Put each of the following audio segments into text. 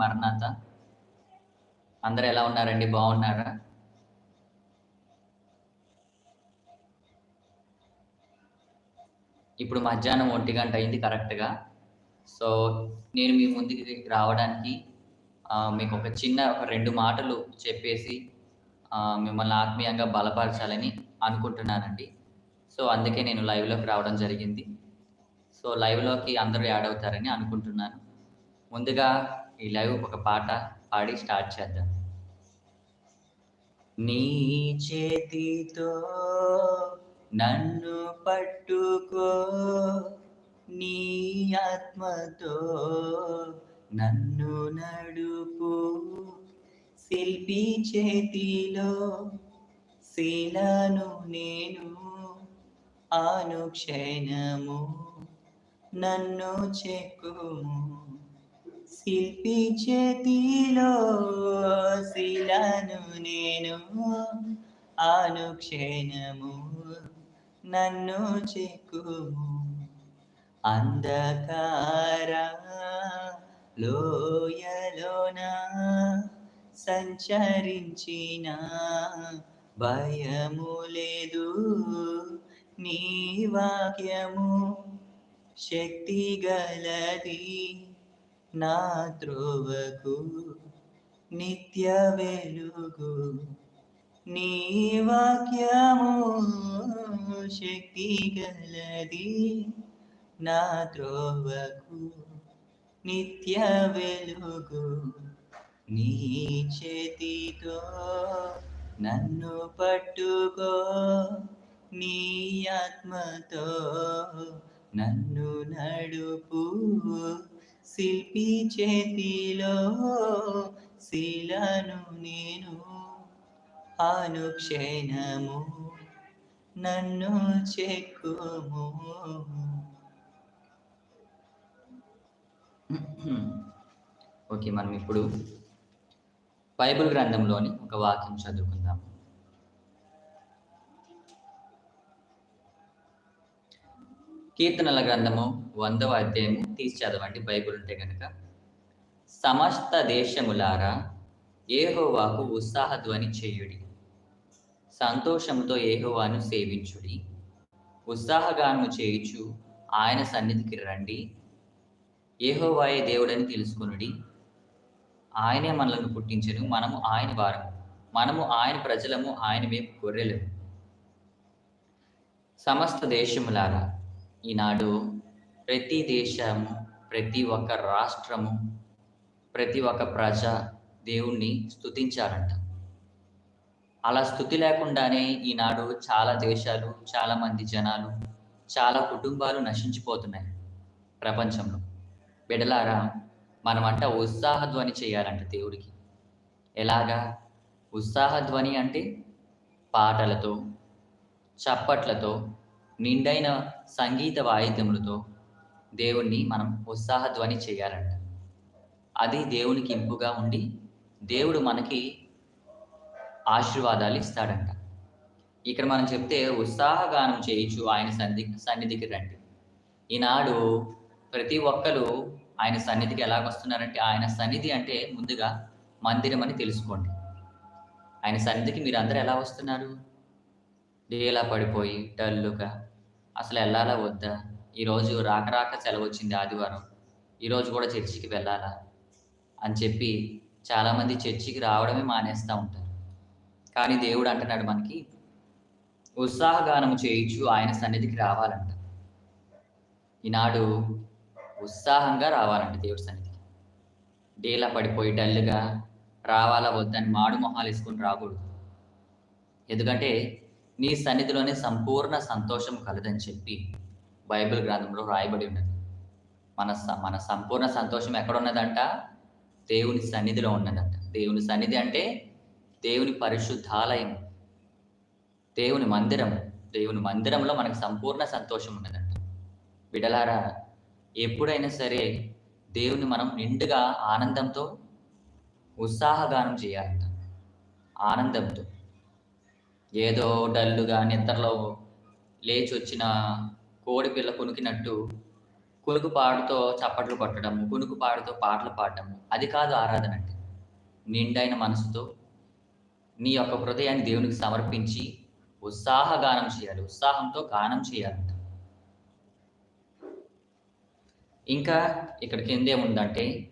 మరణాత? అందరు ఎలా ఉన్నారండి? బాగున్నారా? ఇప్పుడు మధ్యాహ్నం ఒంటి గంట అయింది కరెక్ట్గా. సో నేను మీ ముందుకి రావడానికి మీకు ఒక చిన్న ఒక రెండు మాటలు చెప్పేసి మిమ్మల్ని ఆత్మీయంగా బలపరచాలని అనుకుంటున్నానండి. సో అందుకే నేను లైవ్లోకి రావడం జరిగింది. సో లైవ్లోకి అందరూ యాడ్ అవుతారని అనుకుంటున్నాను. ముందుగా ఈ లైవ్ ఒక పాట పాడి స్టార్ట్ చేద్దాం. నీ చేతితో నన్ను పట్టుకో నీ ఆత్మతో నన్ను నడుపు. శిల్పి చేతిలో శిలను నేను అనుక్షణము నన్ను చెక్కుము. శిల్పి చేతిలో శిలను నేను అనుక్షణము నన్ను చెక్కుము. అంధకార లోయలోన సంచరించిన భయము లేదు నీ వాక్యము శక్తి గలది. నా త్రోవకు నిత్య వెలుగు. నీ వాక్యము శక్తి గలది. నా త్రోవకు నిత్య వెలుగు. నీ చేతితో నన్ను పట్టుకో. నీ ఆత్మతో నన్ను నడుపు. శిల్పి చేతిలో శిలను నేను అనుక్షణము నన్ను చెక్కుము. ఓకే మనం ఇప్పుడు బైబిల్ గ్రంథంలోని ఒక వాక్యం చదువుకుందాము. కీర్తనల గ్రంథము వందవ అధ్యాయము తీసి చదవండి బైబుల్ ఉంటే కనుక సమస్త దేశములారా ఏహోవాకు ఉత్సాహధ్వని చేయుడి. సంతోషముతో ఏహోవాను సేవించుడి. ఉత్సాహగానము చేయుచు ఆయన సన్నిధికి రండి. ఏహోవాయే దేవుడని తెలుసుకొనుడి. ఆయనే మనలను పుట్టించను. మనము ఆయన వారము మనము ఆయన ప్రజలము ఆయన మేము గొర్రెలము సమస్త దేశములారా ఈనాడు ప్రతి దేశము ప్రతి ఒక్క రాష్ట్రము ప్రతి ఒక్క ప్రజ దేవుణ్ణి స్థుతించారంట అలా స్థుతి లేకుండానే ఈనాడు చాలా దేశాలు చాలా మంది జనాలు చాలా కుటుంబాలు నశించిపోతున్నాయి ప్రపంచంలో. బిడలారా మనమంట ఉత్సాహధ్వని చేయాలంట దేవుడికి. ఎలాగా? ఉత్సాహధ్వని అంటే పాటలతో చప్పట్లతో నిండైన సంగీత వాయిద్యములతో దేవుణ్ణి మనం ఉత్సాహధ్వని చేయాలంట. అది దేవునికి ఇంపుగా ఉండి దేవుడు మనకి ఆశీర్వాదాలు ఇస్తాడంట. ఇక్కడ మనం చెప్తే ఉత్సాహగానం చేయించు ఆయన సన్నిధి సన్నిధికి రండి. ఈనాడు ప్రతి ఒక్కరు ఆయన సన్నిధికి ఎలాగొస్తున్నారంటే ఆయన సన్నిధి అంటే ముందుగా మందిరం అని తెలుసుకోండి. ఆయన సన్నిధికి మీరు అందరూ ఎలా వస్తున్నారు? డేలా పడిపోయి డల్లుగా అసలు వెళ్ళాలా వద్దా? ఈరోజు రాక రాక సెలవు వచ్చింది ఆదివారం ఈరోజు కూడా చర్చికి వెళ్ళాలా? అని చెప్పి చాలామంది చర్చికి రావడమే మానేస్తూ ఉంటారు. కానీ దేవుడు అంటున్నాడు మనకి ఉత్సాహగానం చేయించు ఆయన సన్నిధికి రావాలంట. ఈనాడు ఉత్సాహంగా రావాలంట దేవుడి సన్నిధికి. డేలా పడిపోయి డల్గా రావాలా వద్దని మాడు మొహాలు వేసుకొని రాకూడదు. ఎందుకంటే నీ సన్నిధిలోనే సంపూర్ణ సంతోషం కలదని చెప్పి బైబిల్ గ్రంథంలో రాయబడి ఉన్నది. మన స- మన సంపూర్ణ సంతోషం ఎక్కడ ఉన్నదంట దేవుని సన్నిధిలో ఉన్నదంట. దేవుని సన్నిధి అంటే దేవుని పరిశుద్ధాలయం దేవుని మందిరం. దేవుని మందిరంలో మనకు సంపూర్ణ సంతోషం ఉన్నదంట. బిడలారా ఎప్పుడైనా సరే దేవుని మనం నిండుగా ఆనందంతో ఉత్సాహగానం చేయాలంట. ఆనందంతో. ఏదో డల్లుగా నిద్రలో లేచి వచ్చిన కోడి పిల్ల కొనుకినట్టు కులుకు పాడుతో చప్పట్లు కొట్టడము కునుకు పాడుతో పాటలు పాడటము అది కాదు ఆరాధన అంటే. నిండైన మనసుతో నీ యొక్క హృదయాన్ని దేవునికి సమర్పించి ఉత్సాహ గానం చేయాలి ఉత్సాహంతో గానం చేయాలంట. ఇంకా ఇక్కడ కింద ఉందంటే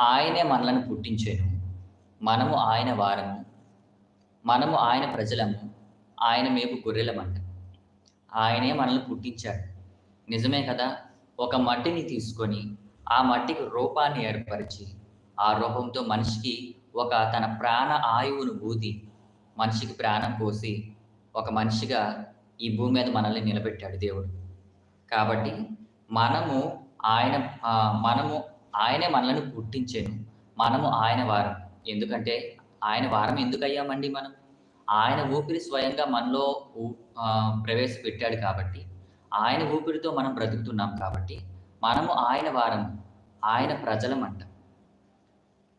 ఆయనే మనలను పుట్టించాను. మనము ఆయన వారము. మనము ఆయన ప్రజలము ఆయన మేపు గొర్రెలమంట. ఆయనే మనల్ని పుట్టించాడు. నిజమే కదా? ఒక మట్టిని తీసుకొని ఆ మట్టికి రూపాన్ని ఏర్పరిచి ఆ రూపంతో మనిషికి ఒక తన ప్రాణ ఆయువును ఊది మనిషికి ప్రాణం పోసి ఒక మనిషిగా ఈ భూమి మీద మనల్ని నిలబెట్టాడు దేవుడు. కాబట్టి మనము ఆయన మనము ఆయనే మనల్ని పుట్టించాను. మనము ఆయన వారం. ఎందుకంటే ఆయన వారం ఎందుకు అయ్యామండి మనం? ఆయన ఊపిరి స్వయంగా మనలో ప్రవేశపెట్టాడు కాబట్టి ఆయన ఊపిరితో మనం బ్రతుకుతున్నాం కాబట్టి మనము ఆయన వారం ఆయన ప్రజలం అంట.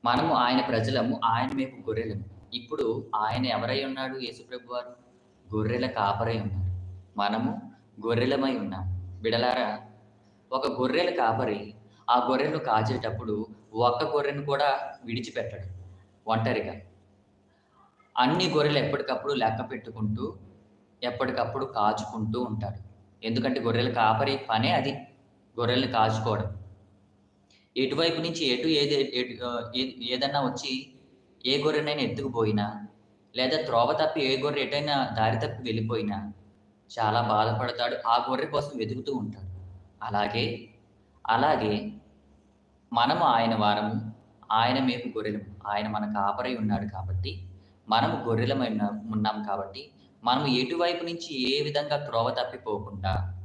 మనము ఆయన ప్రజలము ఆయన మేము గొర్రెలము. ఇప్పుడు ఆయన ఎవరై ఉన్నాడు యేసుప్రభు వారు గొర్రెల కాపరై ఉన్నాడు మనము గొర్రెలమై ఉన్నాం. బిడలారా ఒక గొర్రెల కాపరి ఆ గొర్రెను కాచేటప్పుడు ఒక్క గొర్రెను కూడా విడిచిపెట్టడు. ఒంటరిగా. అన్ని గొర్రెలు ఎప్పటికప్పుడు లెక్క పెట్టుకుంటూ ఎప్పటికప్పుడు కాచుకుంటూ ఉంటాడు ఎందుకంటే గొర్రెల కాపరి పనే అది గొర్రెల్ని కాచుకోవడం. ఎటువైపు నుంచి ఎటు ఏది ఎటు ఏ- ఏదన్నా వచ్చి ఏ గొర్రెనైనా ఎత్తుకుపోయినా లేదా త్రోవ తప్పి ఏ గొర్రె ఎటైనా దారి తప్పి వెళ్ళిపోయినా చాలా బాధపడతాడు. ఆ గొర్రె కోసం వెతుకుతూ ఉంటాడు. అలాగే అలాగే మనము ఆయన వారము ఆయన మేము గొర్రెలు. ఆయన మన కాపరై ఉన్నాడు కాబట్టి మనము గొర్రెలమై ఉన్నాం ఉన్నాం కాబట్టి మనము ఎటువైపు నుంచి ఏ విధంగా త్రోవ తప్పిపోకుండా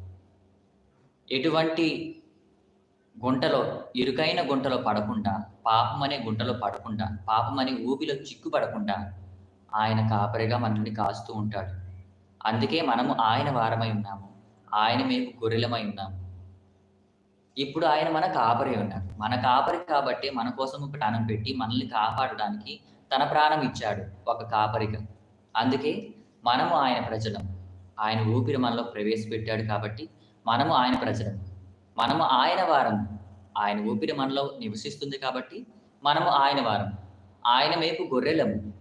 ఎటువంటి గుంటలో ఇరుకైన గుంటలో పడకుండా పాపం అనే గుంటలో పడకుండా పాపం అనే ఊబిలో చిక్కు పడకుండా ఆయన కాపరిగా మనల్ని కాస్తూ ఉంటాడు. అందుకే మనము ఆయన వారమై ఉన్నాము. ఆయన మేము గొర్రెలమై ఉన్నాము. ఇప్పుడు ఆయన మన కాపరి ఉన్నాడు మన కాపరి కాబట్టి మన కోసం ప్రాణం పెట్టి మనల్ని కాపాడడానికి తన ప్రాణం ఇచ్చాడు ఒక కాపరిగా అందుకే మనము ఆయన ప్రజలం. ఆయన ఊపిరి మనలో ప్రవేశపెట్టాడు కాబట్టి మనము ఆయన ప్రజలం. మనము ఆయన వారం ఆయన ఊపిరి మనలో నివసిస్తుంది కాబట్టి మనము ఆయన వారం. ఆయన మేపు గొర్రెలము.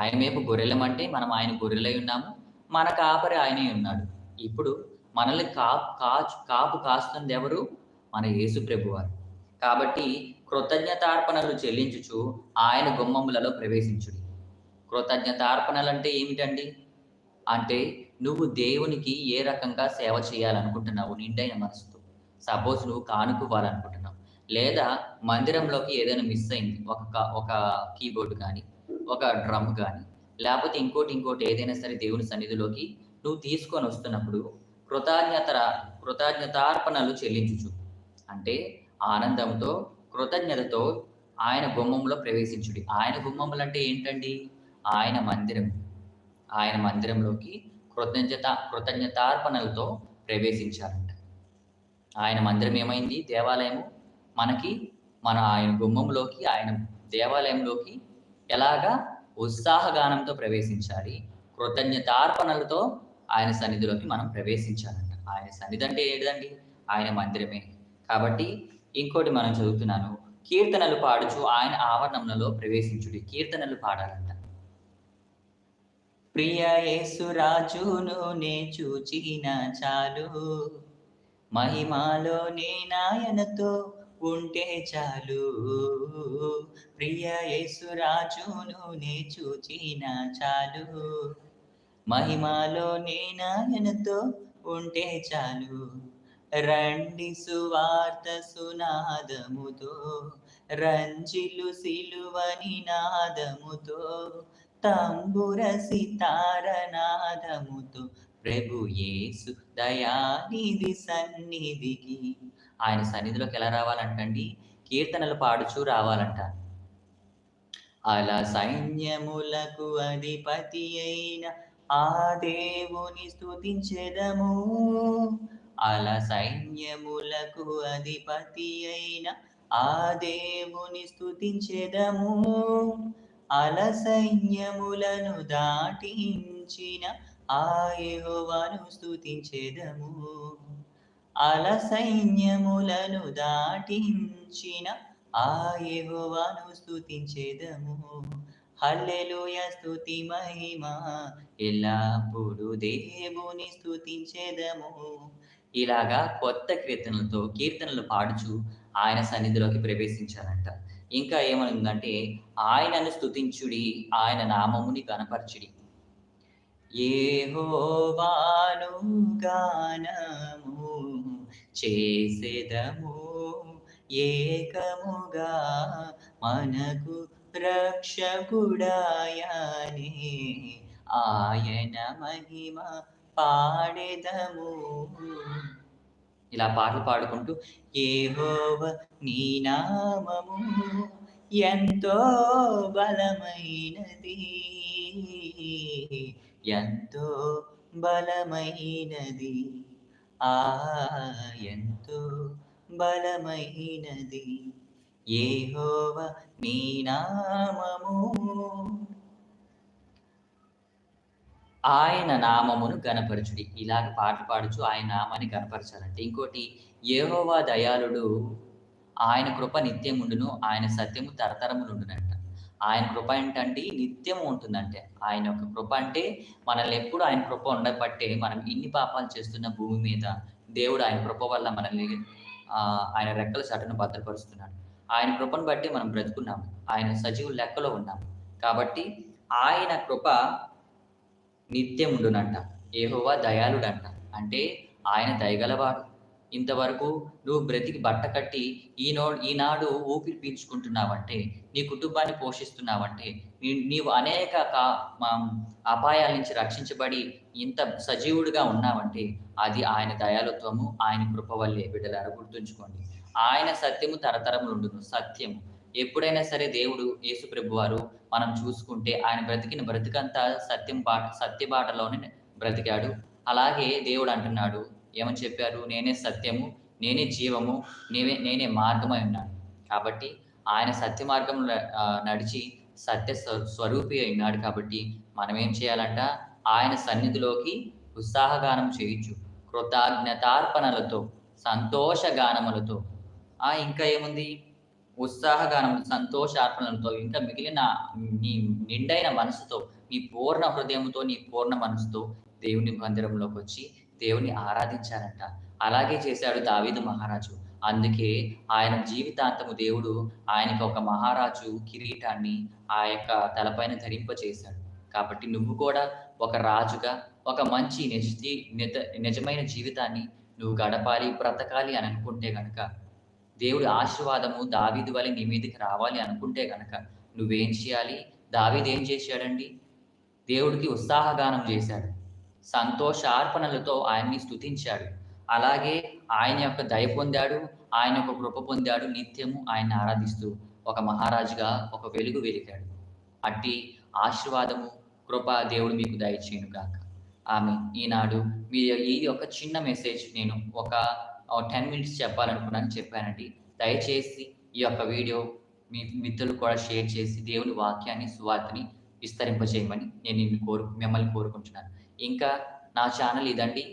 ఆయన మేపు గొర్రెలం అంటే మనం ఆయన గొర్రెలై ఉన్నాము. మన కాపరి ఆయనే ఉన్నాడు. ఇప్పుడు మనల్ని కాపు కాచు కాపు కాస్తుంది ఎవరు మన యేసు ప్రభువారు కాబట్టి కృతజ్ఞతార్పణలు చెల్లించుచు ఆయన గుమ్మములలో ప్రవేశించుడి. కృతజ్ఞతార్పణలు అంటే ఏమిటండి? అంటే నువ్వు దేవునికి ఏ రకంగా సేవ చేయాలనుకుంటున్నావు నిండైన మనసుతో? సపోజ్ నువ్వు కానుకోవాలనుకుంటున్నావు లేదా మందిరంలోకి ఏదైనా మిస్ అయింది ఒక ఒక కీబోర్డ్ కానీ ఒక డ్రమ్ కానీ లేకపోతే ఇంకోటి ఇంకోటి ఏదైనా సరే దేవుని సన్నిధిలోకి నువ్వు తీసుకొని వస్తున్నప్పుడు కృతజ్ఞత కృతజ్ఞతార్పణలు చెల్లించుచు. అంటే ఆనందంతో కృతజ్ఞతతో ఆయన గుమ్మంలో ప్రవేశించుడి. ఆయన గుమ్మములు అంటే ఏంటండి? ఆయన మందిరం. ఆయన మందిరంలోకి కృతజ్ఞత కృతజ్ఞతార్పణలతో ప్రవేశించారంట. ఆయన మందిరం ఏమైంది? దేవాలయము. మనకి మన ఆయన గుమ్మంలోకి ఆయన దేవాలయంలోకి ఎలాగా ఉత్సాహగానంతో ప్రవేశించాలి. కృతజ్ఞతార్పణలతో ఆయన సన్నిధిలోకి మనం ప్రవేశించాలంట. ఆయన సన్నిధి అంటే ఏంటండి ఆయన మందిరమే. కాబట్టి ఇంకోటి మనం చదువుతున్నాను కీర్తనలు పాడుచు ఆయన ఆవరణంలో ప్రవేశించుడి. కీర్తనలు పాడాలంట. ప్రియ యేసురాజును నే చూచిన చాలు. మహిమాలో నే నాయనతో ఉంటే చాలు. ప్రియ యేసురాజును నే చూచిన చాలు. మహిమాలో నే నాయనతో ఉంటే చాలు. రండి సువార్త సునాదముతో రంజిలు సిలువని నాదముతో తంబుర సితారనాదముతో ప్రభు యేసు దయానిధి సన్నిధికి. ఆయన సన్నిధిలోకి ఎలా రావాలంటండి? కీర్తనలు పాడుచూ రావాలంట. అలా సైన్యములకు అధిపతి అయిన ఆ దేవుని స్థుతించెదము అల సైన్యములకు అధిపతి అయిన ఆ దేవుని స్థుతించెదము అల సైన్యములను దాటించిన ఆ స్థుతించెదము అల సైన్యములను దాటించిన ఆ స్థుతించెదము స్తుతించెదము. హల్లెలూయ మహిమ. ఎల్లప్పుడు దేవుని స్థుతించెదము ఇలాగా కొత్త కీర్తనలతో కీర్తనలు పాడుచు ఆయన సన్నిధిలోకి ప్రవేశించారంట. ఇంకా ఏమనుందంటే ఆయనను స్తుతించుడి ఆయన నామముని కనపరచుడి. ఏహోవాను గానము చేసేదము ఏకముగా మనకు రక్షకుడాయనే. ఆయన మహిమ పాడెదము. ఇలా పాటలు పాడుకుంటూ ఏహోవ నీ నామము ఎంతో బలమైనది. ఎంతో బలమైనది. ఆ ఎంతో బలమైనది. ఏహోవ నీ నామము ఆయన నామమును గనపరచుడి. ఇలాగ పాటలు పాడుచు ఆయన నామాన్ని గనపరచాలంటే ఇంకోటి ఏహోవా దయాళుడు ఆయన కృప నిత్యముండును ఆయన సత్యము తరతరములుండునంట. ఆయన కృప ఏంటంటే నిత్యము ఉంటుందంటే. ఆయన యొక్క కృప అంటే మనల్ని ఎప్పుడు ఆయన కృప ఉండబట్టే మనం ఇన్ని పాపాలు చేస్తున్న భూమి మీద దేవుడు ఆయన కృప వల్ల మనల్ని ఆయన రెక్కల చటను భద్రపరుస్తున్నాడు. ఆయన కృపను బట్టి మనం బ్రతుకున్నాము. ఆయన సజీవు లెక్కలో ఉన్నాము. కాబట్టి ఆయన కృప నిత్యం ఉండునంట ఏహోవా దయాళుడంట. అంటే ఆయన దయగలవాడు. ఇంతవరకు నువ్వు బ్రతికి బట్ట కట్టి ఈనో ఈనాడు ఊపిరి పీల్చుకుంటున్నావంటే నీ కుటుంబాన్ని పోషిస్తున్నావంటే నీవు అనేక కా- అపాయాల నుంచి రక్షించబడి ఇంత సజీవుడిగా ఉన్నావంటే అది ఆయన దయాలుత్వము ఆయన కృప వల్లే. బిడ్డలారా గుర్తుంచుకోండి. ఆయన సత్యము తరతరములుండును. సత్యము. ఎప్పుడైనా సరే దేవుడు యేసు ప్రభు వారు మనం చూసుకుంటే ఆయన బ్రతికిన బ్రతికంతా సత్యం బాట సత్య బాటలోనే బ్రతికాడు. అలాగే దేవుడు అంటున్నాడు ఏమని చెప్పారు? నేనే సత్యము నేనే జీవము నేనే నేనే మార్గమై ఉన్నాను. కాబట్టి ఆయన సత్య మార్గంలో నడిచి సత్య స్వరూపి అయినాడు కాబట్టి మనం ఏం చేయాలంట? ఆయన సన్నిధిలోకి ఉత్సాహగానం చేయొచ్చు కృతజ్ఞతార్పణలతో సంతోష గానములతో ఇంకా ఏముంది? ఉత్సాహగానం సంతోషార్పణలతో ఇంకా మిగిలిన నీ నిండైన మనసుతో నీ పూర్ణ హృదయంతో నీ పూర్ణ మనసుతో దేవుని మందిరంలోకి వచ్చి దేవుని ఆరాధించారంట. అలాగే చేశాడు దావీదు మహారాజు. అందుకే ఆయన జీవితాంతము దేవుడు ఆయనకి ఒక మహారాజు కిరీటాన్ని ఆ యొక్క తలపైన ధరింపచేశాడు కాబట్టి నువ్వు కూడా ఒక రాజుగా ఒక మంచి నిజ నిజమైన జీవితాన్ని నువ్వు గడపాలి బ్రతకాలి అని అనుకుంటే కనుక దేవుడి ఆశీర్వాదము దావీదు వల్ల నీ మీదకి రావాలి అనుకుంటే కనుక నువ్వేం చేయాలి? దావీదు ఏం చేశాడండి? దేవుడికి ఉత్సాహగానం చేశాడు. సంతోషార్పణలతో ఆయన్ని స్తుతించాడు. అలాగే ఆయన యొక్క దయ పొందాడు ఆయన యొక్క కృప పొందాడు నిత్యము ఆయన్ని ఆరాధిస్తూ ఒక మహారాజుగా ఒక వెలుగు వెలిగాడు. అట్టి ఆశీర్వాదము కృప దేవుడు మీకు దయచేయును గాక ఆమె ఈనాడు మీ ఈ యొక్క చిన్న మెసేజ్ నేను ఒక టెన్ మినిట్స్ చెప్పాలనుకున్నాను చెప్పానండి. దయచేసి ఈ యొక్క వీడియో మీ మిత్రులు కూడా షేర్ చేసి దేవుని వాక్యాన్ని సువార్తని విస్తరింపజేయమని నేను నిన్ను కోరు మిమ్మల్ని కోరుకుంటున్నాను. ఇంకా నా ఛానల్ ఇదండి.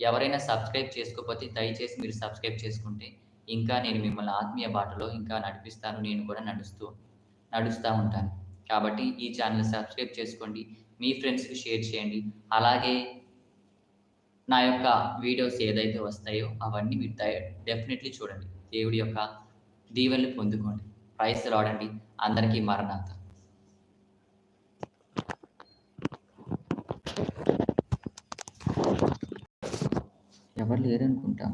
ఎవరైనా సబ్స్క్రైబ్ చేసుకోకపోతే దయచేసి మీరు సబ్స్క్రైబ్ చేసుకుంటే ఇంకా నేను మిమ్మల్ని ఆత్మీయ బాటలో ఇంకా నడిపిస్తాను నేను కూడా నడుస్తూ నడుస్తూ ఉంటాను. కాబట్టి ఈ ఛానల్ సబ్స్క్రైబ్ చేసుకోండి. మీ ఫ్రెండ్స్కి షేర్ చేయండి. అలాగే నా యొక్క వీడియోస్ ఏదైతే వస్తాయో అవన్నీ మీరు డెఫినెట్లీ చూడండి. దేవుడి యొక్క దీవెనలు పొందుకోండి. ప్రైస్ రావడండి అందరికీ మరణాత. ఎవరు లేరనుకుంటాం?